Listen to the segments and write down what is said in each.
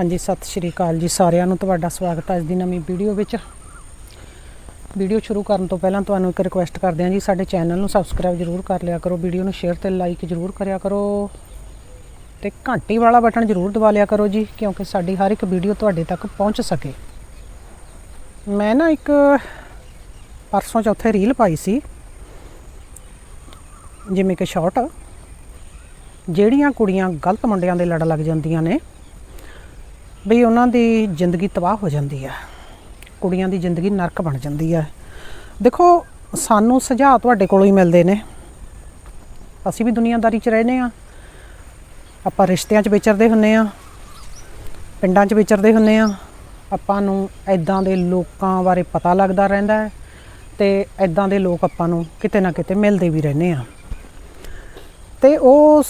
ਹਾਂਜੀ, ਸਤਿ ਸ਼੍ਰੀ ਅਕਾਲ ਜੀ ਸਾਰਿਆਂ ਨੂੰ। ਤੁਹਾਡਾ ਸਵਾਗਤ ਹੈ ਅੱਜ ਦੀ ਨਵੀਂ ਵੀਡੀਓ ਵਿੱਚ। ਵੀਡੀਓ ਸ਼ੁਰੂ ਕਰਨ ਤੋਂ ਪਹਿਲਾਂ ਤੁਹਾਨੂੰ ਇੱਕ ਰਿਕੁਐਸਟ ਕਰਦੇ ਹਾਂ ਜੀ, ਸਾਡੇ ਚੈਨਲ ਨੂੰ ਸਬਸਕ੍ਰਾਈਬ ਜ਼ਰੂਰ ਕਰ ਲਿਆ ਕਰੋ, ਵੀਡੀਓ ਨੂੰ ਸ਼ੇਅਰ ਤੇ ਲਾਈਕ ਜ਼ਰੂਰ ਕਰਿਆ ਕਰੋ ਤੇ ਘੰਟੀ ਵਾਲਾ ਬਟਨ ਜ਼ਰੂਰ ਦਬਾ ਲਿਆ ਕਰੋ ਜੀ, ਕਿਉਂਕਿ ਸਾਡੀ ਹਰ ਇੱਕ ਵੀਡੀਓ ਤੁਹਾਡੇ ਤੱਕ ਪਹੁੰਚ ਸਕੇ। ਮੈਂ ਨਾ ਇੱਕ ਪਰਸੋਂ ਚੌਥੇ ਰੀਲ ਪਾਈ ਸੀ, ਜਿਵੇਂ ਕਿ ਸ਼ਾਰਟ ਜਿਹੜੀਆਂ ਕੁੜੀਆਂ ਗਲਤ ਮੁੰਡਿਆਂ ਦੇ ਲੜ ਲੱਗ ਜਾਂਦੀਆਂ ਨੇ। ਬਈ ਉਹਨਾਂ ਦੀ ਜ਼ਿੰਦਗੀ ਤਬਾਹ ਹੋ ਜਾਂਦੀ ਹੈ ਕੁੜੀਆਂ ਦੀ ਜ਼ਿੰਦਗੀ ਨਰਕ ਬਣ ਜਾਂਦੀ ਹੈ ਦੇਖੋ, ਸਾਨੂੰ ਸੁਝਾਅ ਤੁਹਾਡੇ ਕੋਲੋਂ ਹੀ ਮਿਲਦੇ ਨੇ। ਅਸੀਂ ਵੀ ਦੁਨੀਆਦਾਰੀ 'ਚ ਰਹਿੰਦੇ ਆ ਆਪਾਂ ਰਿਸ਼ਤਿਆਂ 'ਚ ਵਿਚਰਦੇ ਹੁੰਨੇ ਆ ਪਿੰਡਾਂ 'ਚ ਵਿਚਰਦੇ ਹੁੰਨੇ ਆ ਆਪਾਂ ਨੂੰ ਐਦਾਂ ਦੇ ਲੋਕਾਂ ਬਾਰੇ ਪਤਾ ਲੱਗਦਾ ਰਹਿੰਦਾ ਹੈ ਤੇ ਐਦਾਂ ਦੇ ਲੋਕ ਆਪਾਂ ਨੂੰ ਕਿਤੇ ਨਾ ਕਿਤੇ ਮਿਲਦੇ ਵੀ ਰਹਿੰਦੇ ਆ ਤੇ ਉਸ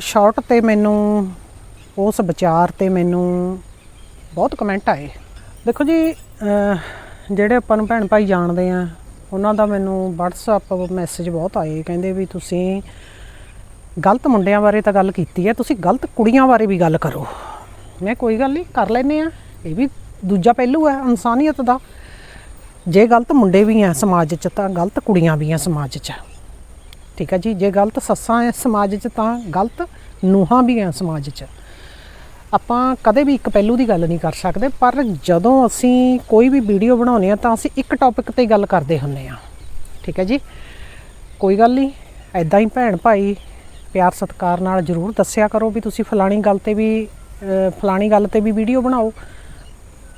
ਸ਼ਾਰਟ ਤੇ ਮੈਨੂੰ ਉਸ ਵਿਚਾਰ ਤੇ ਮੈਨੂੰ ਬਹੁਤ ਕਮੈਂਟ ਆਏ। ਦੇਖੋ ਜੀ ਜਿਹੜੇ ਆਪਾਂ ਨੂੰ ਭੈਣ ਭਾਈ ਜਾਣਦੇ ਆ, ਉਹਨਾਂ ਦਾ ਮੈਨੂੰ WhatsApp ਮੈਸੇਜ ਬਹੁਤ ਆਏ। ਕਹਿੰਦੇ ਵੀ ਤੁਸੀਂ ਗਲਤ ਮੁੰਡਿਆਂ ਬਾਰੇ ਤਾਂ ਗੱਲ ਕੀਤੀ ਹੈ, ਤੁਸੀਂ ਗਲਤ ਕੁੜੀਆਂ ਬਾਰੇ ਵੀ ਗੱਲ ਕਰੋ। ਮੈਂ ਕੋਈ ਗੱਲ ਨਹੀਂ, ਕਰ ਲੈਨੇ ਆ। ਇਹ ਵੀ ਦੂਜਾ ਪਹਿਲੂ ਹੈ ਇਨਸਾਨੀਅਤ ਦਾ। ਜੇ ਗਲਤ ਮੁੰਡੇ ਵੀ ਆ ਸਮਾਜ 'ਚ, ਤਾਂ ਗਲਤ ਕੁੜੀਆਂ ਵੀ ਆ ਸਮਾਜ 'ਚ। ਠੀਕ ਹੈ ਜੀ, ਜੇ ਗਲਤ ਸੱਸਾਂ ਐ ਸਮਾਜ 'ਚ, ਤਾਂ ਗਲਤ ਨੂਹਾਂ ਵੀ ਐ ਸਮਾਜ 'ਚ। ਆਪਾਂ ਕਦੇ ਵੀ ਇੱਕ ਪਹਿਲੂ ਦੀ ਗੱਲ ਨਹੀਂ ਕਰ ਸਕਦੇ, ਪਰ ਜਦੋਂ ਅਸੀਂ ਕੋਈ ਵੀ ਵੀਡੀਓ ਬਣਾਉਂਦੇ ਆ ਤਾਂ ਅਸੀਂ ਇੱਕ ਟੌਪਿਕ ਤੇ ਗੱਲ ਕਰਦੇ ਹੁੰਨੇ ਆ ਠੀਕ ਹੈ ਜੀ? ਕੋਈ ਗੱਲ ਨਹੀਂ ਐਦਾਂ ਹੀ ਭੈਣ ਭਾਈ ਪਿਆਰ ਸਤਿਕਾਰ ਨਾਲ ਜਰੂਰ ਦੱਸਿਆ ਕਰੋ ਵੀ ਤੁਸੀਂ ਫਲਾਣੀ ਗੱਲ ਤੇ ਵੀ ਫਲਾਣੀ ਗੱਲ ਤੇ ਵੀ ਵੀਡੀਓ ਬਣਾਓ।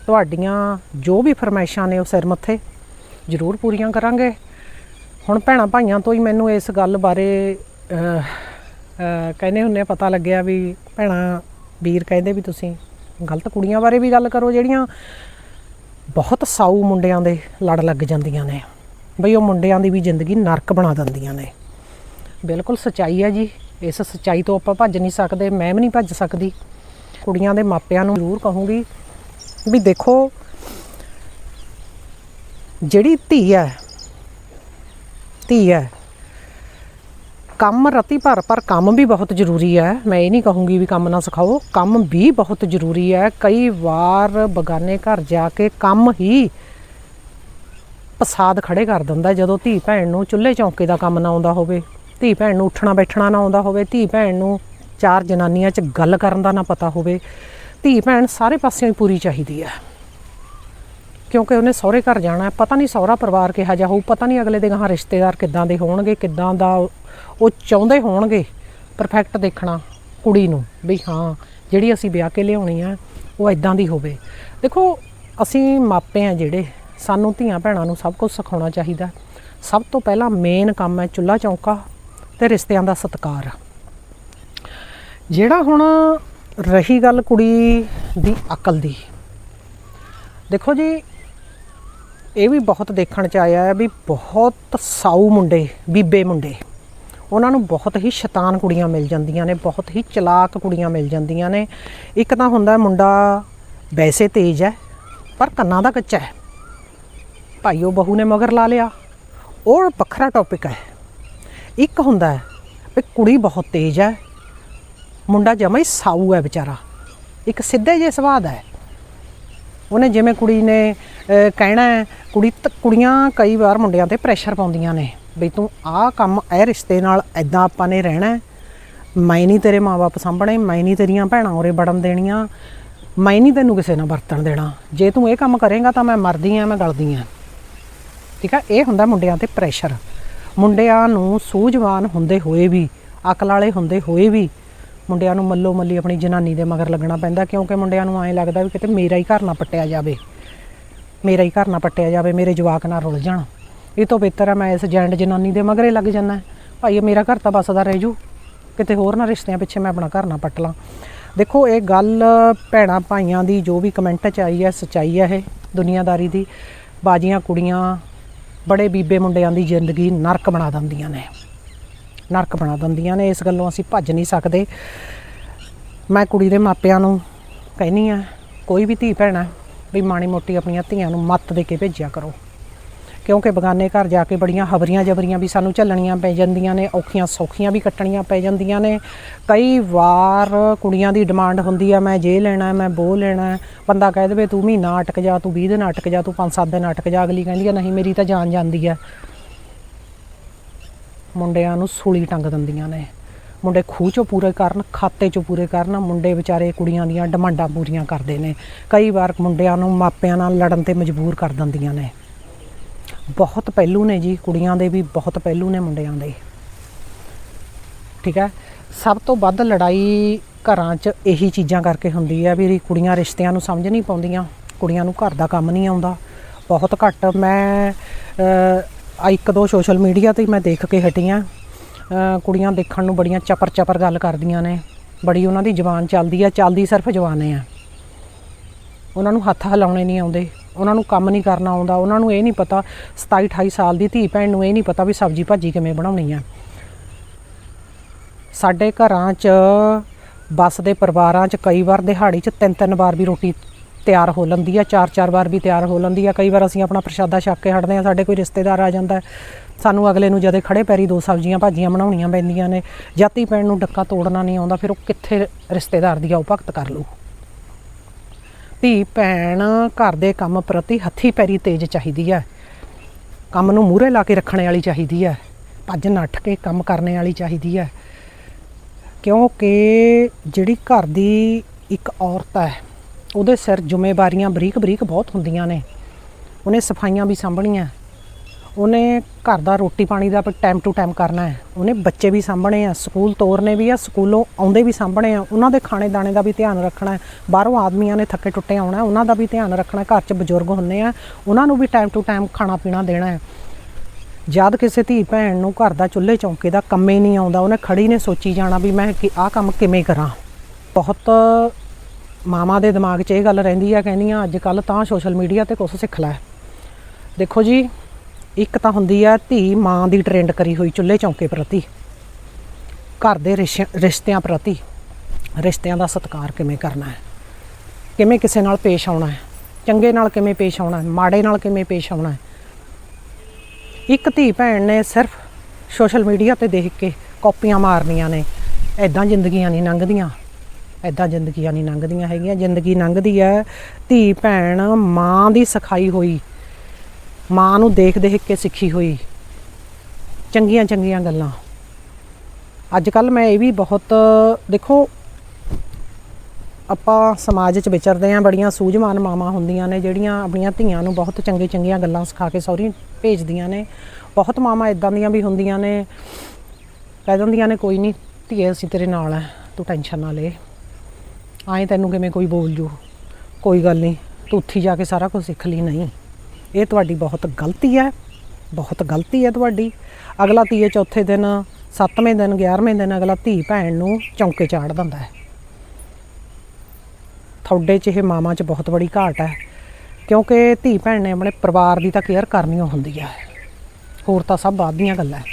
ਤੁਹਾਡੀਆਂ ਜੋ ਵੀ ਫਰਮਾਇਸ਼ਾਂ ਨੇ ਉਹ ਸਿਰ ਮੱਥੇ ਜਰੂਰ ਪੂਰੀਆਂ ਕਰਾਂਗੇ। ਹੁਣ ਭੈਣਾਂ ਭਾਈਆਂ ਤੋਂ ਹੀ ਮੈਨੂੰ ਇਸ ਗੱਲ ਬਾਰੇ ਕਹਿੰਦੇ ਹੁੰਨੇ ਪਤਾ ਲੱਗਿਆ ਵੀ ਭੈਣਾਂ ਵੀਰ ਕਹਿੰਦੇ ਵੀ ਤੁਸੀਂ ਗਲਤ ਕੁੜੀਆਂ ਬਾਰੇ ਵੀ ਗੱਲ ਕਰੋ, ਜਿਹੜੀਆਂ ਬਹੁਤ ਸਾਊ ਮੁੰਡਿਆਂ ਦੇ ਲੜ ਲੱਗ ਜਾਂਦੀਆਂ ਨੇ। ਬਈ ਉਹ ਮੁੰਡਿਆਂ ਦੀ ਵੀ ਜ਼ਿੰਦਗੀ ਨਰਕ ਬਣਾ ਦਿੰਦੀਆਂ ਨੇ। ਬਿਲਕੁਲ ਸਚਾਈ ਹੈ ਜੀ। ਇਸ ਸਚਾਈ ਤੋਂ ਆਪਾਂ ਭੱਜ ਨਹੀਂ ਸਕਦੇ, ਮੈਂ ਵੀ ਨਹੀਂ ਭੱਜ ਸਕਦੀ। ਕੁੜੀਆਂ ਦੇ ਮਾਪਿਆਂ ਨੂੰ ਜ਼ਰੂਰ ਕਹੂੰਗੀ ਵੀ ਦੇਖੋ, ਜਿਹੜੀ ਧੀ ਹੈ ਧੀ ਹੈ ਕੰਮ ਰਤੀ ਭਰ, ਪਰ ਕੰਮ ਵੀ ਬਹੁਤ ਜ਼ਰੂਰੀ ਹੈ। ਮੈਂ ਇਹ ਨਹੀਂ ਕਹੂੰਗੀ ਵੀ ਕੰਮ ਨਾ ਸਿਖਾਓ। ਕੰਮ ਵੀ ਬਹੁਤ ਜ਼ਰੂਰੀ ਹੈ। ਕਈ ਵਾਰ ਬਗਾਨੇ ਘਰ ਜਾ ਕੇ ਕੰਮ ਹੀ ਪਸਾਦ ਖੜੇ ਕਰ ਦਿੰਦਾ ਜਦੋਂ ਧੀ ਭੈਣ ਨੂੰ ਚੁੱਲ੍ਹੇ ਚੌਂਕੇ ਦਾ ਕੰਮ ਨਾ ਆਉਂਦਾ ਹੋਵੇ, ਧੀ ਭੈਣ ਨੂੰ ਉੱਠਣਾ ਬੈਠਣਾ ਨਾ ਆਉਂਦਾ ਹੋਵੇ, ਧੀ ਭੈਣ ਨੂੰ ਚਾਰ ਜਨਾਨੀਆਂ 'ਚ ਗੱਲ ਕਰਨ ਦਾ ਨਾ ਪਤਾ ਹੋਵੇ, ਧੀ ਭੈਣ ਸਾਰੇ ਪਾਸਿਓਂ ਹੀ ਪੂਰੀ ਚਾਹੀਦੀ ਹੈ। ਕਿਉਂਕਿ ਉਹਨੇ ਸਹੁਰੇ ਘਰ ਜਾਣਾ ਹੈ। ਪਤਾ ਨਹੀਂ ਸਹੁਰਾ ਪਰਿਵਾਰ ਕਿਹਾ ਜਾ ਹੋਊ, ਪਤਾ ਨਹੀਂ ਅਗਲੇ ਦੇ ਗਾਂ ਰਿਸ਼ਤੇਦਾਰ ਕਿੱਦਾਂ ਦੇ ਹੋਣਗੇ, ਕਿੱਦਾਂ ਦਾ ਉਹ ਚਾਹੁੰਦੇ ਹੋਣਗੇ ਪਰਫੈਕਟ ਦੇਖਣਾ ਕੁੜੀ ਨੂੰ ਵੀ ਹਾਂ, ਜਿਹੜੀ ਅਸੀਂ ਵਿਆਹ ਕੇ ਲਿਆਉਣੀ ਆ, ਉਹ ਇਦਾਂ ਦੀ ਹੋਵੇ। ਦੇਖੋ, ਅਸੀਂ ਮਾਪੇ ਆ ਜਿਹੜੇ, ਸਾਨੂੰ ਧੀਆਂ ਭੈਣਾਂ ਨੂੰ ਸਭ ਕੁਝ ਸਿਖਾਉਣਾ ਚਾਹੀਦਾ। ਸਭ ਤੋਂ ਪਹਿਲਾਂ ਮੇਨ ਕੰਮ ਹੈ ਚੁੱਲ੍ਹਾ ਚੌਂਕਾ ਤੇ ਰਿਸ਼ਤਿਆਂ ਦਾ ਸਤਿਕਾਰ। ਜਿਹੜਾ ਹੁਣ ਰਹੀ ਗੱਲ ਕੁੜੀ ਦੀ ਅਕਲ ਦੀ। ਦੇਖੋ ਜੀ ਇਹ ਵੀ ਬਹੁਤ ਦੇਖਣ ਚ ਆਇਆ ਹੈ ਵੀ ਬਹੁਤ ਸਾਊ ਮੁੰਡੇ, ਬੀਬੇ ਮੁੰਡੇ। ਉਹਨਾਂ ਨੂੰ ਬਹੁਤ ਹੀ ਸ਼ੈਤਾਨ ਕੁੜੀਆਂ ਮਿਲ ਜਾਂਦੀਆਂ ਨੇ, ਬਹੁਤ ਹੀ ਚਲਾਕ ਕੁੜੀਆਂ ਮਿਲ ਜਾਂਦੀਆਂ ਨੇ। ਇੱਕ ਤਾਂ ਹੁੰਦਾ ਮੁੰਡਾ ਵੈਸੇ ਤੇਜ਼ ਹੈ, ਪਰ ਕੰਨਾਂ ਦਾ ਕੱਚਾ ਹੈ। ਭਾਈ ਉਹ ਬਹੂ ਨੇ ਮਗਰ ਲਾ ਲਿਆ। ਉਹ ਵੱਖਰਾ ਟੌਪਿਕ ਹੈ। ਇੱਕ ਹੁੰਦਾ ਹੈ ਵੀ ਕੁੜੀ ਬਹੁਤ ਤੇਜ਼ ਹੈ, ਮੁੰਡਾ ਜਮਾ ਹੀ ਸਾਊ ਹੈ ਵਿਚਾਰਾ। ਇੱਕ ਸਿੱਧੇ ਜਿਹੇ ਸੁਭਾਅ ਦਾ ਹੈ। ਉਹਨੇ ਜਿਵੇਂ ਕੁੜੀ ਨੇ ਕਹਿਣਾ ਕੁੜੀ ਤ- ਕੁੜੀਆਂ ਕਈ ਵਾਰ ਮੁੰਡਿਆਂ ਤੇ ਪ੍ਰੈਸ਼ਰ ਪਾਉਂਦੀਆਂ ਨੇ ਵੀ ਤੂੰ ਆਹ ਕੰਮ, ਇਹ ਰਿਸ਼ਤੇ ਨਾਲ ਐਦਾਂ ਆਪਾਂ ਨੇ ਰਹਿਣਾ ਮੈਂ ਨਹੀਂ ਤੇਰੇ ਮਾਪੇ ਸਾਂਭਣੇ, ਮੈਂ ਨਹੀਂ ਤੇਰੀਆਂ ਭੈਣਾਂ ਉਰੇ ਵੜਨ ਦੇਣੀਆਂ, ਮੈਂ ਨਹੀਂ ਤੈਨੂੰ ਕਿਸੇ ਨਾਲ ਵਰਤਣ ਦੇਣਾ। ਜੇ ਤੂੰ ਇਹ ਕੰਮ ਕਰੇਗਾ ਤਾਂ ਮੈਂ ਮਰਦੀ ਆ ਮੈਂ ਗਲਦੀ ਆ ਠੀਕ ਆ? ਇਹ ਹੁੰਦਾ ਮੁੰਡਿਆਂ ਤੇ ਪ੍ਰੈਸ਼ਰ ਮੁੰਡਿਆਂ ਨੂੰ ਸੂਝਵਾਨ ਹੁੰਦੇ ਹੋਏ ਵੀ, ਅਕਲ ਵਾਲੇ ਹੁੰਦੇ ਹੋਏ ਵੀ ਮੁੰਡਿਆਂ ਨੂੰ ਮੱਲੋ ਮੱਲੀ ਆਪਣੀ ਜਨਾਨੀ ਦੇ ਮਗਰ ਲੱਗਣਾ ਪੈਂਦਾ, ਕਿਉਂਕਿ ਮੁੰਡਿਆਂ ਨੂੰ ਐਂ ਲੱਗਦਾ ਵੀ ਕਿਤੇ ਮੇਰਾ ਹੀ ਘਰ ਨਾ ਪੱਟਿਆ ਜਾਵੇ। ਮੇਰਾ ਹੀ ਘਰ ਨਾ ਪੱਟਿਆ ਜਾਵੇ, ਮੇਰੇ ਜਵਾਕ ਨਾ ਰੁੱਲ ਜਾਣ। ਇਹ ਤੋਂ ਬਿਹਤਰ ਹੈ ਮੈਂ ਇਸ ਜੈਂਡ ਜਨਾਨੀ ਦੇ ਮਗਰੇ ਲੱਗ ਜਾਣਾ ਭਾਈ ਇਹ ਮੇਰਾ ਘਰ ਤਾਂ ਬਸਦਾ ਰਹਿ ਜੂ। ਕਿਤੇ ਹੋਰ ਨਾ ਰਿਸ਼ਤਿਆਂ ਪਿੱਛੇ ਮੈਂ ਆਪਣਾ ਘਰ ਨਾ ਪੱਟ ਲਾਂ। ਦੇਖੋ, ਇਹ ਗੱਲ ਭੈਣਾਂ ਭਾਈਆਂ ਦੀ ਜੋ ਵੀ ਕਮੈਂਟ ਚ ਆਈ ਹੈ, ਸਚਾਈ ਹੈ ਇਹ ਦੁਨੀਆਦਾਰੀ ਦੀ। ਬਾਜੀਆਂ ਕੁੜੀਆਂ ਬੜੇ ਬੀਬੇ ਮੁੰਡਿਆਂ ਦੀ ਜ਼ਿੰਦਗੀ ਨਰਕ ਬਣਾ ਦਿੰਦੀਆਂ ਨੇ। ਨਰਕ ਬਣਾ ਦਿੰਦੀਆਂ ਨੇ, ਇਸ ਗੱਲੋਂ ਅਸੀਂ ਭੱਜ ਨਹੀਂ ਸਕਦੇ। ਮੈਂ ਕੁੜੀ ਦੇ ਮਾਪਿਆਂ ਨੂੰ ਕਹਿਨੀ ਆ ਕੋਈ ਵੀ ਧੀ ਭੈਣ ਹੈ ਵੀ ਮਾੜੀ ਮੋਟੀ ਆਪਣੀਆਂ ਧੀਆਂ ਨੂੰ ਮੱਤ ਦੇ ਕੇ ਭੇਜਿਆ ਕਰੋ। ਕਿਉਂਕਿ ਬਗਾਨੇ ਘਰ ਜਾ ਕੇ ਬੜੀਆਂ ਹਬਰੀਆਂ ਜਬਰੀਆਂ ਵੀ ਸਾਨੂੰ ਝੱਲਣੀਆਂ ਪੈ ਜਾਂਦੀਆਂ ਨੇ, ਔਖੀਆਂ ਸੌਖੀਆਂ ਵੀ ਕੱਟਣੀਆਂ ਪੈ ਜਾਂਦੀਆਂ ਨੇ। ਕਈ ਵਾਰ ਕੁੜੀਆਂ ਦੀ ਡਿਮਾਂਡ ਹੁੰਦੀ ਆ, ਮੈਂ ਜੇ ਲੈਣਾ, ਮੈਂ ਉਹ ਲੈਣਾ, ਬੰਦਾ ਕਹਿ ਦੇਵੇ, ਤੂੰ ਮਹੀਨਾ ਅਟਕ ਜਾ, ਤੂੰ 20 ਦਿਨ ਅਟਕ ਜਾ, ਤੂੰ 5-7 ਦਿਨ ਅਟਕ ਜਾ। ਅਗਲੀ ਕਹਿੰਦੀ ਆ, ਨਹੀਂ, ਮੇਰੀ ਤਾਂ ਜਾਨ ਜਾਂਦੀ ਆ। ਮੁੰਡਿਆਂ ਨੂੰ ਸੂਲੀ ਟੰਗ ਦਿੰਦੀਆਂ ਨੇ। ਮੁੰਡੇ ਖੂਹ ਚੋਂ ਪੂਰੇ ਕਰਨ, ਖਾਤੇ ਚੋਂ ਪੂਰੇ ਕਰਨ, ਮੁੰਡੇ ਵਿਚਾਰੇ ਕੁੜੀਆਂ ਦੀਆਂ ਡਿਮਾਂਡਾਂ ਪੂਰੀਆਂ ਕਰਦੇ ਨੇ। ਕਈ ਵਾਰ ਮੁੰਡਿਆਂ ਨੂੰ ਮਾਪਿਆਂ ਨਾਲ ਲੜਨ ਤੇ ਮਜਬੂਰ ਕਰ ਦਿੰਦੀਆਂ ਨੇ। ਬਹੁਤ ਪਹਿਲੂ ਨੇ ਜੀ, ਕੁੜੀਆਂ ਦੇ ਵੀ ਬਹੁਤ ਪਹਿਲੂ ਨੇ ਮੁੰਡਿਆਂ ਦੇ। ਠੀਕ ਹੈ? ਸਭ ਤੋਂ ਵੱਧ ਲੜਾਈ ਘਰਾਂ 'ਚ ਇਹੀ ਚੀਜ਼ਾਂ ਕਰਕੇ ਹੁੰਦੀ ਹੈ ਵੀ ਕੁੜੀਆਂ ਰਿਸ਼ਤਿਆਂ ਨੂੰ ਸਮਝ ਨਹੀਂ ਪਾਉਂਦੀਆਂ, ਕੁੜੀਆਂ ਨੂੰ ਘਰ ਦਾ ਕੰਮ ਨਹੀਂ ਆਉਂਦਾ। ਬਹੁਤ ਘੱਟ ਮੈਂ ਇੱਕ ਦੋ ਸੋਸ਼ਲ ਮੀਡੀਆ ਤੇ ਮੈਂ ਦੇਖ ਕੇ ਹਟੀ ਹਾਂ ਕੁੜੀਆਂ ਦੇਖਣ ਨੂੰ ਬੜੀਆਂ ਚਪਰ ਚਪਰ ਗੱਲ ਕਰਦੀਆਂ ਨੇ। ਬੜੀ ਉਹਨਾਂ ਦੀ ਜ਼ੁਬਾਨ ਚੱਲਦੀ ਆ, ਚੱਲਦੀ ਸਿਰਫ ਜ਼ੁਬਾਨੇ ਆ। ਉਹਨਾਂ ਨੂੰ ਹੱਥ ਹਿਲਾਉਣੇ ਨਹੀਂ ਆਉਂਦੇ। ਉਹਨਾਂ ਨੂੰ ਕੰਮ ਨਹੀਂ ਕਰਨਾ ਆਉਂਦਾ। ਉਹਨਾਂ ਨੂੰ ਇਹ ਨਹੀਂ ਪਤਾ 27 28 ਸਾਲ ਦੀ ਧੀ ਭੈਣ ਨੂੰ ਇਹ ਨਹੀਂ ਪਤਾ ਵੀ ਸਬਜ਼ੀ ਭਾਜੀ ਕਿਵੇਂ ਬਣਾਉਣੀ ਆ। ਸਾਡੇ ਘਰਾਂ 'ਚ, ਬੱਸ ਦੇ ਪਰਿਵਾਰਾਂ 'ਚ ਕਈ ਵਾਰ ਦਿਹਾੜੀ 'ਚ ਤਿੰਨ ਤਿੰਨ ਵਾਰ ਵੀ ਰੋਟੀ ਤਿਆਰ ਹੋ ਲੈਂਦੀ ਆ, ਚਾਰ ਚਾਰ ਵਾਰ ਵੀ ਤਿਆਰ ਹੋ ਲੈਂਦੀ ਆ। ਕਈ ਵਾਰ ਅਸੀਂ ਆਪਣਾ ਪ੍ਰਸ਼ਾਦਾ ਛੱਕ ਕੇ ਹਟਦੇ ਆ, ਸਾਡੇ ਕੋਈ ਰਿਸ਼ਤੇਦਾਰ ਆ ਜਾਂਦਾ ਸਾਨੂੰ ਅਗਲੇ ਨੂੰ ਜਦੇ ਖੜੇ ਪੈਰੀ ਦੋ ਸਬਜ਼ੀਆਂ ਭਾਜੀਆਂ ਬਣਾਉਣੀਆਂ ਪੈਂਦੀਆਂ ਨੇ, ਜਾਤੀ ਪੈਣ ਨੂੰ ਡੱਕਾ ਤੋੜਨਾ ਨਹੀਂ ਆਉਂਦਾ, ਫਿਰ ਉਹ ਕਿੱਥੇ ਰਿਸ਼ਤੇਦਾਰ ਦੀ ਆਉ ਭਗਤ ਕਰ ਲੂ ਧੀ ਭੈਣ ਘਰ ਦੇ ਕੰਮ ਪ੍ਰਤੀ ਹੱਥੀ ਪੈਰੀ ਤੇਜ਼ ਚਾਹੀਦੀ ਹੈ ਕੰਮ ਨੂੰ ਮੂਹਰੇ ਲਾ ਕੇ ਰੱਖਣ ਵਾਲੀ ਚਾਹੀਦੀ ਹੈ ਭੱਜ ਨੱਠ ਕੇ ਕੰਮ ਕਰਨ ਵਾਲੀ ਚਾਹੀਦੀ ਹੈ ਕਿਉਂਕਿ ਜਿਹੜੀ ਘਰ ਦੀ ਇੱਕ ਔਰਤ ਹੈ ਉਹਦੇ ਸਿਰ ਜ਼ਿੰਮੇਵਾਰੀਆਂ ਬਰੀਕ ਬਰੀਕ ਬਹੁਤ ਹੁੰਦੀਆਂ ਨੇ। ਉਹਨੇ ਸਫਾਈਆਂ ਵੀ ਸਾਂਭਣੀਆਂ। ਉਹਨੇ ਘਰ ਦਾ ਰੋਟੀ ਪਾਣੀ ਦਾ ਟਾਈਮ ਟੂ ਟਾਈਮ ਕਰਨਾ ਹੈ। ਉਹਨੇ ਬੱਚੇ ਵੀ ਸਾਂਭਣੇ ਆ, ਸਕੂਲ ਤੋਰਨੇ ਵੀ ਆ, ਸਕੂਲੋਂ ਆਉਂਦੇ ਵੀ ਸਾਂਭਣੇ ਆ। ਉਹਨਾਂ ਦੇ ਖਾਣੇ ਦਾਣੇ ਦਾ ਵੀ ਧਿਆਨ ਰੱਖਣਾ ਹੈ। ਬਾਹਰੋਂ ਆਦਮੀਆਂ ਨੇ ਥੱਕੇ ਟੁੱਟੇ ਆਉਣਾ ਉਹਨਾਂ ਦਾ ਵੀ ਧਿਆਨ ਰੱਖਣਾ ਘਰ 'ਚ ਬਜ਼ੁਰਗ ਹੁੰਦੇ ਆ, ਉਹਨਾਂ ਨੂੰ ਵੀ ਟਾਈਮ ਟੂ ਟਾਈਮ ਖਾਣਾ ਪੀਣਾ ਦੇਣਾ ਹੈ। ਜਦ ਕਿਸੇ ਧੀ ਭੈਣ ਨੂੰ ਘਰ ਦਾ ਚੁੱਲ੍ਹੇ ਚੌਂਕੇ ਦਾ ਕੰਮ ਹੀ ਨਹੀਂ ਆਉਂਦਾ। ਉਹਨੇ ਖੜੀ ਨੇ ਸੋਚੀ ਜਾਣਾ ਵੀ ਮੈਂ ਕਿ ਆਹ ਕੰਮ ਕਿਵੇਂ ਕਰਾਂ। ਬਹੁਤ ਮਾਮਾ ਦੇ ਦਿਮਾਗ 'ਚ ਇਹ ਗੱਲ ਰਹਿੰਦੀ ਆ, ਕਹਿੰਦੀਆਂ ਅੱਜ ਕੱਲ ਤਾਂ ਸੋਸ਼ਲ ਮੀਡੀਆ ਤੇ ਕੁਝ ਸਿੱਖ ਲੈ। ਦੇਖੋ ਜੀ, ਇੱਕ ਤਾਂ ਹੁੰਦੀ ਆ ਧੀ ਮਾਂ ਦੀ ਟ੍ਰੈਂਡ ਕਰੀ ਹੋਈ ਚੁੱਲ੍ਹੇ ਚੌਂਕੇ ਪ੍ਰਤੀ। ਘਰ ਦੇ ਰਿਸ਼- ਰਿਸ਼ਤਿਆਂ ਪ੍ਰਤੀ। ਰਿਸ਼ਤਿਆਂ ਦਾ ਸਤਿਕਾਰ ਕਿਵੇਂ ਕਰਨਾ ਹੈ? ਕਿਵੇਂ ਕਿਸੇ ਨਾਲ ਪੇਸ਼ ਆਉਣਾ ਹੈ? ਚੰਗੇ ਨਾਲ ਕਿਵੇਂ ਪੇਸ਼ ਆਉਣਾ ਹੈ? ਮਾੜੇ ਨਾਲ ਕਿਵੇਂ ਪੇਸ਼ ਆਉਣਾ ਹੈ? ਇੱਕ ਧੀ ਭੈਣ ਨੇ ਸਿਰਫ ਸੋਸ਼ਲ ਮੀਡੀਆ ਤੇ ਦੇਖ ਕੇ ਕਾਪੀਆਂ ਮਾਰਨੀਆਂ ਨੇ ਐਦਾਂ ਜ਼ਿੰਦਗੀਆਂ ਨਹੀਂ ਲੰਘਦੀਆਂ। ਐਦਾਂ ਜ਼ਿੰਦਗੀਆਂ ਨਹੀਂ ਲੰਘਦੀਆਂ ਹੈਗੀਆਂ। ਜ਼ਿੰਦਗੀ ਲੰਘਦੀ ਹੈ ਧੀ, ਭੈਣ, ਮਾਂ ਦੀ ਸਿਖਾਈ ਹੋਈ। ਮਾਂ ਨੂੰ ਦੇਖ ਦੇਖ ਕੇ ਸਿੱਖੀ ਹੋਈ। ਚੰਗੀਆਂ ਚੰਗੀਆਂ ਗੱਲਾਂ। ਅੱਜ ਕੱਲ ਮੈਂ ਇਹ ਵੀ ਬਹੁਤ, ਦੇਖੋ, ਆਪਾਂ ਸਮਾਜ 'ਚ ਵਿਚਰਦੇ ਆਂ, ਬੜੀਆਂ ਸੂਝਵਾਨ ਮਾਵਾਂ ਹੁੰਦੀਆਂ ਨੇ, ਜਿਹੜੀਆਂ ਆਪਣੀਆਂ ਧੀਆਂ ਨੂੰ ਬਹੁਤ ਚੰਗੇ ਚੰਗੀਆਂ ਗੱਲਾਂ ਸਿਖਾ ਕੇ ਸਹੁਰੀ ਭੇਜਦੀਆਂ ਨੇ। ਬਹੁਤ ਮਾਵਾਂ ਇਦਾਂ ਦੀਆਂ ਵੀ ਹੁੰਦੀਆਂ ਨੇ, ਕਹਿ ਦਿੰਦੀਆਂ ਨੇ, ਕੋਈ ਨਹੀਂ ਧੀਏ, ਅਸੀਂ ਤੇਰੇ ਨਾਲ ਆ, ਤੂੰ ਟੈਨਸ਼ਨ ਨਾ ਲੈ। ਆਏ ਤੈਨੂੰ ਕਿਵੇਂ ਕੋਈ ਬੋਲ ਜੂ? ਕੋਈ ਗੱਲ ਨਹੀਂ, ਤੂੰ ਉੱਥੇ ਜਾ ਕੇ ਸਾਰਾ ਕੁਝ ਸਿੱਖ ਲਈ, ਨਹੀਂ। ਇਹ ਤੁਹਾਡੀ ਬਹੁਤ ਗਲਤੀ ਹੈ, ਬਹੁਤ ਗਲਤੀ ਹੈ ਤੁਹਾਡੀ। ਅਗਲਾ ਤੀਏ ਚੌਥੇ ਦਿਨ, ਸੱਤਵੇਂ ਦਿਨ 11ਵੇਂ ਦਿਨ ਅਗਲਾ ਧੀ ਭੈਣ ਨੂੰ ਚੌਂਕੇ ਚਾੜ ਦਿੰਦਾ ਹੈ। ਤੁਹਾਡੇ 'ਚ ਇਹ ਮਾਵਾਂ 'ਚ ਬਹੁਤ ਬੜੀ ਘਾਟ ਹੈ, ਕਿਉਂਕਿ ਧੀ ਭੈਣ ਨੇ ਆਪਣੇ ਪਰਿਵਾਰ ਦੀ ਤਾਂ ਕੇਅਰ ਕਰਨੀ ਓ ਹੁੰਦੀ ਹੈ। ਹੋਰ ਤਾਂ ਸਭ ਬਾਅਦ ਦੀਆਂ ਗੱਲਾਂ ਹੈ।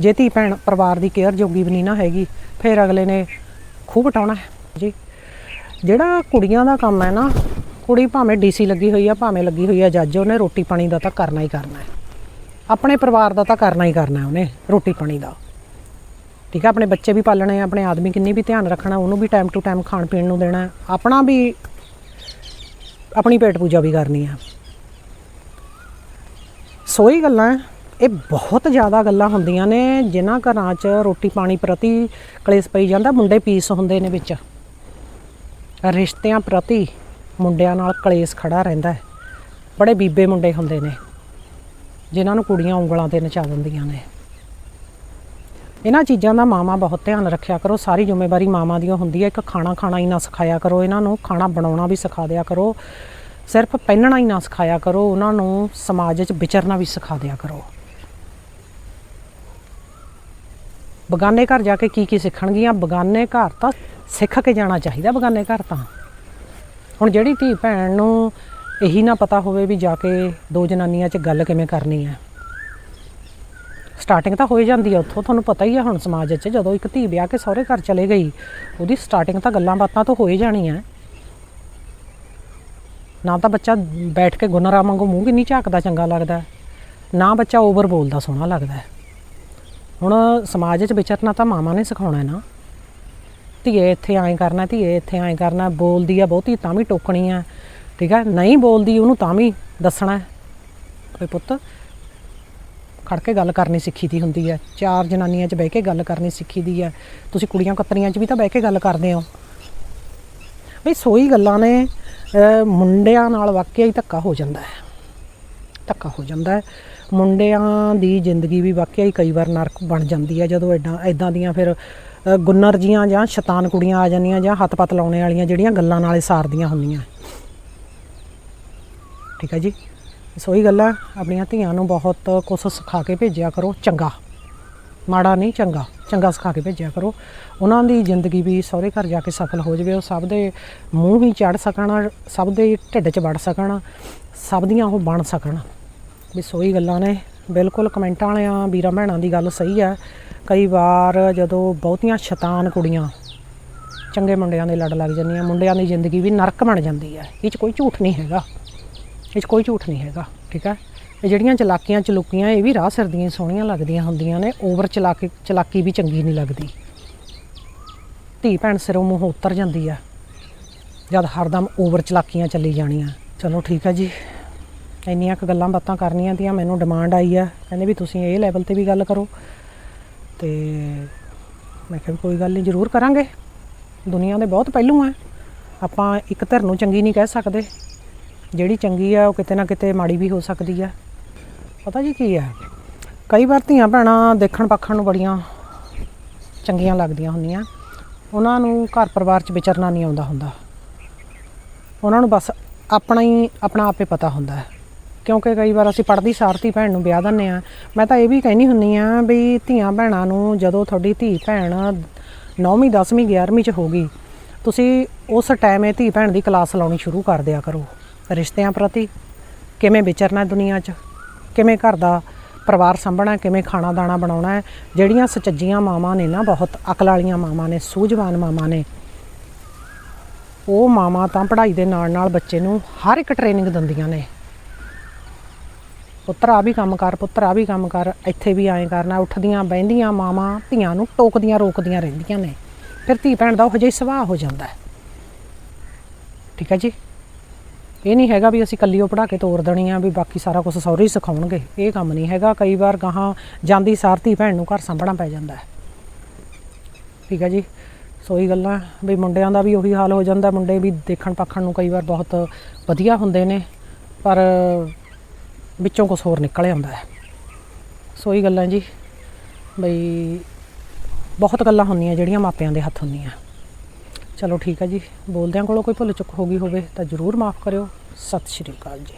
ਜੇ ਧੀ ਭੈਣ ਪਰਿਵਾਰ ਦੀ ਕੇਅਰ ਜੋਗੀ ਵੀ ਨਹੀਂ ਨਾ ਹੈਗੀ, ਫਿਰ ਅਗਲੇ ਨੇ ਖੂਬ ਵਟਾਉਣਾ ਹੈ। ਜੀ। ਜਿਹੜਾ ਕੁੜੀਆਂ ਦਾ ਕੰਮ ਹੈ ਨਾ, ਕੁੜੀ ਭਾਵੇਂ ਡੀਸੀ ਲੱਗੀ ਹੋਈ ਆ, ਭਾਵੇਂ ਲੱਗੀ ਹੋਈ ਆ ਜੱਜ, ਉਹਨੇ ਰੋਟੀ ਪਾਣੀ ਦਾ ਤਾਂ ਕਰਨਾ ਹੀ ਕਰਨਾ ਹੈ। ਆਪਣੇ ਪਰਿਵਾਰ ਦਾ ਤਾਂ ਕਰਨਾ ਹੀ ਕਰਨਾ ਉਹਨੇ, ਰੋਟੀ ਪਾਣੀ ਦਾ। ਠੀਕ ਹੈ ਆਪਣੇ ਬੱਚੇ ਵੀ ਪਾਲਣੇ ਆ, ਆਪਣੇ ਆਦਮੀ ਕਿੰਨੀ ਵੀ ਧਿਆਨ ਰੱਖਣਾ, ਉਹਨੂੰ ਵੀ ਟਾਈਮ ਟੂ ਟਾਈਮ ਖਾਣ ਪੀਣ ਨੂੰ ਦੇਣਾ ਆਪਣਾ ਵੀ ਆਪਣੀ ਪੇਟ ਪੂਜਾ ਵੀ ਕਰਨੀ ਆ। ਸੋਈ ਗੱਲਾਂ ਇਹ ਬਹੁਤ ਜ਼ਿਆਦਾ ਗੱਲਾਂ ਹੁੰਦੀਆਂ ਨੇ, ਜਿਨ੍ਹਾਂ ਘਰਾਂ 'ਚ ਰੋਟੀ ਪਾਣੀ ਪ੍ਰਤੀ ਕਲੇਸ਼ ਪਈ ਜਾਂਦਾ, ਮੁੰਡੇ ਪੀਸ ਹੁੰਦੇ ਨੇ ਵਿੱਚ। ਰਿਸ਼ਤਿਆਂ ਪ੍ਰਤੀ ਮੁੰਡਿਆਂ ਨਾਲ ਕਲੇਸ਼ ਖੜਾ ਰਹਿੰਦਾ ਹੈ। ਬੜੇ ਬੀਬੇ ਮੁੰਡੇ ਹੁੰਦੇ ਨੇ, ਜਿਨ੍ਹਾਂ ਨੂੰ ਕੁੜੀਆਂ ਉਂਗਲਾਂ ਤੇ ਨਚਾ ਦਿੰਦੀਆਂ ਨੇ। ਇਹਨਾਂ ਚੀਜ਼ਾਂ ਦਾ ਮਾਮਾ ਬਹੁਤ ਧਿਆਨ ਰੱਖਿਆ ਕਰੋ। ਸਾਰੀ ਜ਼ਿੰਮੇਵਾਰੀ ਮਾਮਾ ਦੀ ਹੁੰਦੀ ਹੈ। ਇੱਕ ਖਾਣਾ ਖਾਣਾ ਹੀ ਨਾ ਸਿਖਾਇਆ ਕਰੋ। ਇਹਨਾਂ ਨੂੰ ਖਾਣਾ ਬਣਾਉਣਾ ਵੀ ਸਿਖਾ ਦਿਆ ਕਰੋ। ਸਿਰਫ ਪਹਿਨਣਾ ਹੀ ਨਾ ਸਿਖਾਇਆ ਕਰੋ। ਉਹਨਾਂ ਨੂੰ ਸਮਾਜ ਵਿੱਚ ਵਿਚਰਨਾ ਵੀ ਸਿਖਾ ਦਿਆ ਕਰੋ। ਬਗਾਨੇ ਘਰ ਜਾ ਕੇ ਕੀ ਕੀ ਸਿੱਖਣਗੀਆਂ? ਬਗਾਨੇ ਘਰ ਤਾਂ ਸਿੱਖ ਕੇ ਜਾਣਾ ਚਾਹੀਦਾ ਬਗਾਨੇ ਘਰ ਤਾਂ। ਹੁਣ ਜਿਹੜੀ ਧੀ ਭੈਣ ਨੂੰ ਇਹੀ ਨਾ ਪਤਾ ਹੋਵੇ ਵੀ ਜਾ ਕੇ ਦੋ ਜਨਾਨੀਆਂ 'ਚ ਗੱਲ ਕਿਵੇਂ ਕਰਨੀ ਹੈ। ਸਟਾਰਟਿੰਗ ਤਾਂ ਹੋ ਜਾਂਦੀ ਹੈ ਉੱਥੋਂ ਤੁਹਾਨੂੰ ਪਤਾ ਹੀ ਹੈ ਹੁਣ ਸਮਾਜ 'ਚ ਜਦੋਂ ਇੱਕ ਧੀ ਵਿਆਹ ਕੇ ਸਹੁਰੇ ਘਰ ਚਲੇ ਗਈ, ਉਹਦੀ ਸਟਾਰਟਿੰਗ ਤਾਂ ਗੱਲਾਂ ਬਾਤਾਂ ਤੋਂ ਹੋ ਹੀ ਜਾਣੀ ਹੈ। ਨਾ ਤਾਂ ਬੱਚਾ ਬੈਠ ਕੇ ਗੁਨਰਾ ਵਾਂਗੂ ਮੂੰਹ ਕਿੰਨੀ ਝਾਕਦਾ ਚੰਗਾ ਲੱਗਦਾ ਨਾ ਬੱਚਾ ਓਵਰ ਬੋਲਦਾ ਸੋਹਣਾ ਲੱਗਦਾ ਹੁਣ ਸਮਾਜ 'ਚ ਵਿਚਰਨਾ ਤਾਂ ਮਾਮਾ ਨੇ ਸਿਖਾਉਣਾ ਹੈ ਨਾ। ਧੀਏ ਇੱਥੇ ਐਂ ਕਰਨਾ, ਧੀਏ ਇੱਥੇ ਐਂ ਕਰਨਾ, ਬੋਲਦੀ ਆ ਬਹੁਤੀ ਤਾਂ ਵੀ ਟੋਕਣੀ ਆ। ਠੀਕ ਹੈ ਨਹੀਂ ਬੋਲਦੀ ਉਹਨੂੰ ਤਾਂ ਵੀ ਦੱਸਣਾ। ਹੈ ਪੁੱਤ, ਖੜ ਕੇ ਗੱਲ ਕਰਨੀ ਸਿੱਖੀ ਦੀ ਹੁੰਦੀ ਹੈ ਚਾਰ ਜਨਾਨੀਆਂ 'ਚ ਬਹਿ ਕੇ ਗੱਲ ਕਰਨੀ ਸਿੱਖੀ ਦੀ ਹੈ ਤੁਸੀਂ ਕੁੜੀਆਂ ਕਤਰੀਆਂ 'ਚ ਵੀ ਤਾਂ ਬਹਿ ਕੇ ਗੱਲ ਕਰਦੇ ਹੋ। ਬਈ ਸੋਈ ਗੱਲਾਂ ਨੇ ਮੁੰਡਿਆਂ ਨਾਲ ਵਾਕਿਆ ਹੀ ਧੱਕਾ ਹੋ ਜਾਂਦਾ ਹੈ। ਧੱਕਾ ਹੋ ਜਾਂਦਾ ਹੈ। ਮੁੰਡਿਆਂ ਦੀ ਜ਼ਿੰਦਗੀ ਵੀ ਵਾਕਿਆ ਹੀ ਕਈ ਵਾਰ ਨਰਕ ਬਣ ਜਾਂਦੀ ਹੈ ਜਦੋਂ ਐਡਾਂ ਐਦਾਂ ਦੀਆਂ ਫਿਰ ਗੁੰਨਰ ਜੀਆਂ ਜਾਂ ਸ਼ੈਤਾਨ ਕੁੜੀਆਂ ਆ ਜਾਂਦੀਆਂ ਜਾਂ ਹੱਥ ਪੱਤ ਲਾਉਣੇ ਵਾਲੀਆਂ ਜਿਹੜੀਆਂ ਗੱਲਾਂ ਨਾਲੇ ਸਾਰਦੀਆਂ ਹੁੰਦੀਆਂ। ਠੀਕ ਹੈ ਜੀ? ਸੋਈ ਗੱਲਾਂ ਆਪਣੀਆਂ ਧੀਆਂ ਨੂੰ ਬਹੁਤ ਕੁਝ ਸਿਖਾ ਕੇ ਭੇਜਿਆ ਕਰੋ, ਚੰਗਾ। ਮਾੜਾ ਨਹੀਂ, ਚੰਗਾ। ਚੰਗਾ ਸਿਖਾ ਕੇ ਭੇਜਿਆ ਕਰੋ। ਉਹਨਾਂ ਦੀ ਜ਼ਿੰਦਗੀ ਵੀ ਸਹੁਰੇ ਘਰ ਜਾ ਕੇ ਸਫਲ ਹੋ ਜਾਵੇ, ਉਹ ਸਭ ਦੇ ਮੂੰਹ ਹੀ ਚੜ ਸਕਣ, ਸਭ ਦੇ ਢਿੱਡ 'ਚ ਵੜ ਸਕਣ, ਸਭ ਦੀਆਂ ਉਹ ਬਣ ਸਕਣ। ਵੀ ਸੋਈ ਗੱਲਾਂ ਨੇ। ਬਿਲਕੁਲ ਕਮੈਂਟਾਂ ਵਾਲਿਆਂ, ਵੀਰਾਂ ਭੈਣਾਂ ਦੀ ਗੱਲ ਸਹੀ ਹੈ। ਕਈ ਵਾਰ ਜਦੋਂ ਬਹੁਤੀਆਂ ਸ਼ੈਤਾਨ ਕੁੜੀਆਂ ਚੰਗੇ ਮੁੰਡਿਆਂ ਦੇ ਲੜ ਲੱਗ ਜਾਂਦੀਆਂ, ਮੁੰਡਿਆਂ ਦੀ ਜ਼ਿੰਦਗੀ ਵੀ ਨਰਕ ਬਣ ਜਾਂਦੀ ਹੈ। ਇਹ 'ਚ ਕੋਈ ਝੂਠ ਨਹੀਂ ਹੈਗਾ। ਇਹ 'ਚ ਕੋਈ ਝੂਠ ਨਹੀਂ ਹੈਗਾ, ਠੀਕ ਹੈ? ਇਹ ਜਿਹੜੀਆਂ ਚਲਾਕੀਆਂ ਚਲੂਕੀਆਂ, ਇਹ ਵੀ ਰਾਹ ਸਿਰ ਦੀਆਂ ਸੋਹਣੀਆਂ ਲੱਗਦੀਆਂ ਹੁੰਦੀਆਂ ਨੇ। ਓਵਰ ਚਲਾਕੀ ਚਲਾਕੀ ਵੀ ਚੰਗੀ ਨਹੀਂ ਲੱਗਦੀ। ਧੀ ਭੈਣ ਸਿਰੋਂ ਮੂੰਹ ਉਤਰ ਜਾਂਦੀ ਆ ਜਦ ਹਰਦਮ ਓਵਰ ਚਲਾਕੀਆਂ ਚੱਲੀ ਜਾਣੀਆਂ। ਚਲੋ ਠੀਕ ਹੈ ਜੀ। ਇੰਨੀਆਂ ਕੁ ਗੱਲਾਂ ਬਾਤਾਂ ਕਰਨੀਆਂ ਦੀਆਂ ਮੈਨੂੰ ਡਿਮਾਂਡ ਆਈ ਆ। ਕਹਿੰਦੇ ਵੀ ਤੁਸੀਂ ਇਹ ਲੈਵਲ ਤੇ ਵੀ ਗੱਲ ਕਰੋ। ਤੇ ਮੈਂ ਕਿਹਾ ਵੀ ਕੋਈ ਗੱਲ ਨਹੀਂ, ਜ਼ਰੂਰ ਕਰਾਂਗੇ। ਦੁਨੀਆ ਦੇ ਬਹੁਤ ਪਹਿਲੂ ਆ। ਆਪਾਂ ਇੱਕ ਧਿਰ ਨੂੰ ਚੰਗੀ ਨਹੀਂ ਕਹਿ ਸਕਦੇ। ਜਿਹੜੀ ਚੰਗੀ ਆ, ਉਹ ਕਿਤੇ ਨਾ ਕਿਤੇ ਮਾੜੀ ਵੀ ਹੋ ਸਕਦੀ ਆ। ਪਤਾ ਜੀ ਕੀ ਆ? ਕਈ ਵਾਰ ਧੀਆਂ ਭੈਣਾਂ ਦੇਖਣ ਪੱਖਣ ਨੂੰ ਬੜੀਆਂ ਚੰਗੀਆਂ ਲੱਗਦੀਆਂ ਹੁੰਦੀਆਂ। ਉਹਨਾਂ ਨੂੰ ਘਰ ਪਰਿਵਾਰ 'ਚ ਵਿਚਰਨਾ ਨਹੀਂ ਆਉਂਦਾ ਹੁੰਦਾ। ਉਹਨਾਂ ਨੂੰ ਬਸ ਆਪਣਾ ਹੀ, ਆਪਣਾ ਆਪੇ ਪਤਾ ਹੁੰਦਾ। ਹੈ ਕਿਉਂਕਿ ਕਈ ਵਾਰ ਅਸੀਂ ਪੜ੍ਹਦੀ ਸਾਰਤੀ ਭੈਣ ਨੂੰ ਵਿਆਹ ਦਿੰਦੇ ਆ ਮੈਂ ਤਾਂ ਇਹ ਵੀ ਕਹਿਣੀ ਹੁੰਨੀ ਆ ਵੀ ਧੀਆਂ ਭੈਣਾਂ ਨੂੰ ਜਦੋਂ ਤੁਹਾਡੀ ਧੀ ਭੈਣ 9ਵੀਂ 10ਵੀਂ 11ਵੀਂ 'ਚ ਹੋਗੀ ਤੁਸੀਂ ਉਸ ਟਾਈਮ ਇਹ ਧੀ ਭੈਣ ਦੀ ਕਲਾਸ ਲਾਉਣੀ ਸ਼ੁਰੂ ਕਰ ਦਿਆ ਕਰੋ ਰਿਸ਼ਤਿਆਂ ਪ੍ਰਤੀ। ਕਿਵੇਂ ਵਿਚਰਨਾ ਦੁਨੀਆ 'ਚ? ਕਿਵੇਂ ਘਰ ਦਾ ਪਰਿਵਾਰ ਸੰਭਣਾ ਕਿਵੇਂ ਖਾਣਾ ਦਾਣਾ ਬਣਾਉਣਾ ਹੈ? ਜਿਹੜੀਆਂ ਸੱਚੀਆਂ ਮਾਵਾਂ ਨੇ ਨਾ, ਬਹੁਤ ਅਕਲ ਵਾਲੀਆਂ ਮਾਵਾਂ ਨੇ, ਸੂਝਵਾਨ ਮਾਵਾਂ ਨੇ, ਉਹ ਮਾਵਾਂ ਤਾਂ ਪੜ੍ਹਾਈ ਦੇ ਨਾਲ ਨਾਲ ਬੱਚੇ ਨੂੰ ਹਰ ਇੱਕ ਟ੍ਰੇਨਿੰਗ ਦਿੰਦੀਆਂ ਨੇ। ਪੁੱਤਰ ਆ ਵੀ ਕੰਮ ਕਰ, ਪੁੱਤਰ ਆ ਵੀ ਕੰਮ ਕਰ, ਇੱਥੇ ਵੀ ਐਂ ਕਰਨਾ, ਉੱਠਦੀਆਂ, ਬਹਿੰਦੀਆਂ, ਮਾਵਾਂ ਧੀਆਂ ਨੂੰ ਟੋਕਦੀਆਂ, ਰੋਕਦੀਆਂ ਰਹਿੰਦੀਆਂ ਨੇ। ਫਿਰ ਧੀ ਭੈਣ ਦਾ ਉਹ ਜਿਹਾ ਸੁਭਾਅ ਹੋ ਜਾਂਦਾ ਹੈ। ਠੀਕ ਹੈ ਜੀ? ਇਹ ਨਹੀਂ ਹੈਗਾ ਵੀ ਅਸੀਂ ਕੱਲੀ ਉਹ ਪੜਾ ਕੇ ਤੋਰ ਦੇਣੀ ਆ, ਵੀ ਬਾਕੀ ਸਾਰਾ ਕੁਝ ਸਹੁਰੇ ਹੀ ਸਿਖਾਉਣਗੇ। ਇਹ ਕੰਮ ਨਹੀਂ ਹੈਗਾ। ਕਈ ਵਾਰ ਗਾਹਾਂ ਜਾਂਦੀ ਸਾਰ ਧੀ ਭੈਣ ਨੂੰ ਘਰ ਸੰਭਣਾ ਪੈ ਜਾਂਦਾ ਹੈ। ਠੀਕ ਹੈ ਜੀ? ਸੋ ਇਹ ਗੱਲਾਂ, ਵੀ ਮੁੰਡਿਆਂ ਦਾ ਵੀ ਉਹੀ ਹਾਲ ਹੋ ਜਾਂਦਾ। ਮੁੰਡੇ ਵੀ ਦੇਖਣ ਪੱਖਣ ਨੂੰ ਕਈ ਵਾਰ ਬਹੁਤ ਵਧੀਆ ਹੁੰਦੇ ਨੇ। ਪਰ ਵਿੱਚੋਂ ਕੁਝ ਹੋਰ ਨਿਕਲ ਆਉਂਦਾ ਹੈ। ਸੋ ਇਹ ਗੱਲਾਂ ਜੀ, ਬਈ ਬਹੁਤ ਗੱਲਾਂ ਹੁੰਦੀਆਂ ਜਿਹੜੀਆਂ ਮਾਪਿਆਂ ਦੇ ਹੱਥ ਹੁੰਦੀਆਂ। ਚਲੋ ਠੀਕ ਹੈ ਜੀ, ਬੋਲਦਿਆਂ ਕੋਲੋਂ ਕੋਈ ਭੁੱਲ ਚੁੱਕ ਹੋ ਗਈ ਹੋਵੇ ਤਾਂ ਜ਼ਰੂਰ ਮਾਫ ਕਰਿਓ। ਸਤਿ ਸ਼੍ਰੀ ਅਕਾਲ ਜੀ।